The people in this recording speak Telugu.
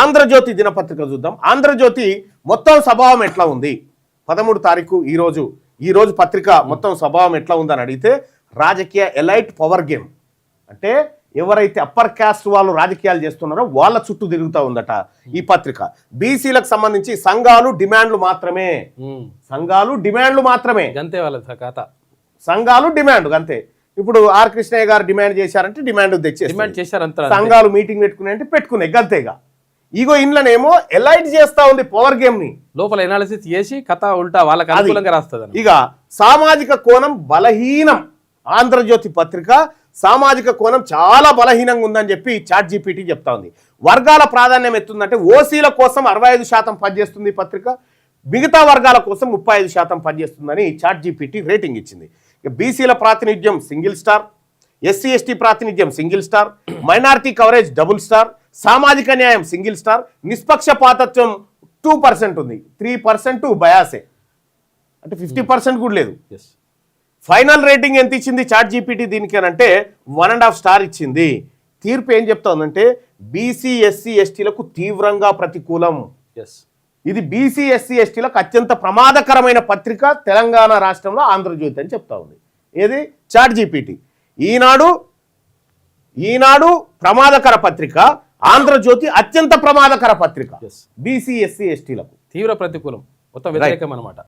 ఆంధ్రజ్యోతి దినపత్రిక చూద్దాం. ఆంధ్రజ్యోతి మొత్తం స్వభావం ఎట్లా ఉంది? పదమూడు తారీఖు ఈ రోజు ఈ రోజు పత్రిక మొత్తం స్వభావం ఎట్లా ఉందని అడిగితే రాజకీయ ఎలైట్ పవర్ గేమ్. అంటే ఎవరైతే అప్పర్ క్యాస్ట్ వాళ్ళు రాజకీయాలు చేస్తున్నారో వాళ్ళ చుట్టూ తిరుగుతూ ఉందట ఈ పత్రిక. బీసీలకు సంబంధించి సంఘాలు డిమాండ్లు మాత్రమే. ఉమ్. సంఘాలు డిమాండ్లు మాత్రమే. గంతే వాళ్ళ కథ సంఘాలు డిమాండ్ అంతే ఇప్పుడు ఆర్ కృష్ణయ్య గారు డిమాండ్ చేశారంటే డిమాండ్ తెచ్చేసి డిమాండ్ చేశారు అంతా. సంఘాలు మీటింగ్ పెట్టుకున్నాయి అంటే పెట్టుకున్నాయి గంతేగా. ఇగో ఇంట్లోనేమో ఎలైట్ చేస్తా ఉంది పవర్ గేమ్ని. లోపల ఎనాలిసిస్ చేసి కథ ఉల్టా వాళ్ళకి అనుకూలంగా రాస్తుంది ఇక సామాజిక కోణం బలహీనం. ఆంధ్రజ్యోతి పత్రిక సామాజిక కోణం చాలా బలహీనంగా ఉందని చెప్పి చాట్ జీపీటీ చెప్తా ఉంది. వర్గాల ప్రాధాన్యం ఎత్తుందంటే ఓసీల కోసం అరవై ఐదు శాతం పనిచేస్తుంది ఈ పత్రిక. మిగతా వర్గాల కోసం ముప్పై ఐదు శాతం పనిచేస్తుందని చాట్ జీపీటీ రేటింగ్ ఇచ్చింది. ఇక బీసీల ప్రాతినిధ్యం సింగిల్ స్టార్ ఎస్సీ ఎస్టీ ప్రాతినిధ్యం single star minority coverage double star సామాజిక న్యాయం సింగిల్ స్టార్ నిష్పక్షపాతత్వం టూ పర్సెంట్ ఉంది. త్రీ పర్సెంట్ బయాసే. అంటే ఫిఫ్టీ పర్సెంట్ కూడా లేదు. ఫైనల్ రేటింగ్ ఎంత ఇచ్చింది చాట్ జీపీటీ దీనికి అని అంటే వన్ అండ్ హాఫ్ స్టార్ ఇచ్చింది. తీర్పు ఏం చెప్తోందంటే బీసీ ఎస్సీ ఎస్టీలకు తీవ్రంగా ప్రతికూలం. ఎస్ ఇది బీసీ ఎస్సీ ఎస్టీలకు అత్యంత ప్రమాదకరమైన పత్రిక తెలంగాణ రాష్ట్రంలో ఆంధ్రజ్యోతి అని చెప్తా ఉంది. ఏది? చాట్ జీపీటీ ఈనాడు ఈనాడు ప్రమాదకర పత్రిక ఆంధ్రజ్యోతి అత్యంత ప్రమాదకర పత్రిక. ఎస్ బీసీ ఎస్సీ ఎస్టీలకు. తీవ్ర ప్రతికూలం. మొత్తం వ్యతిరేకం అనమాట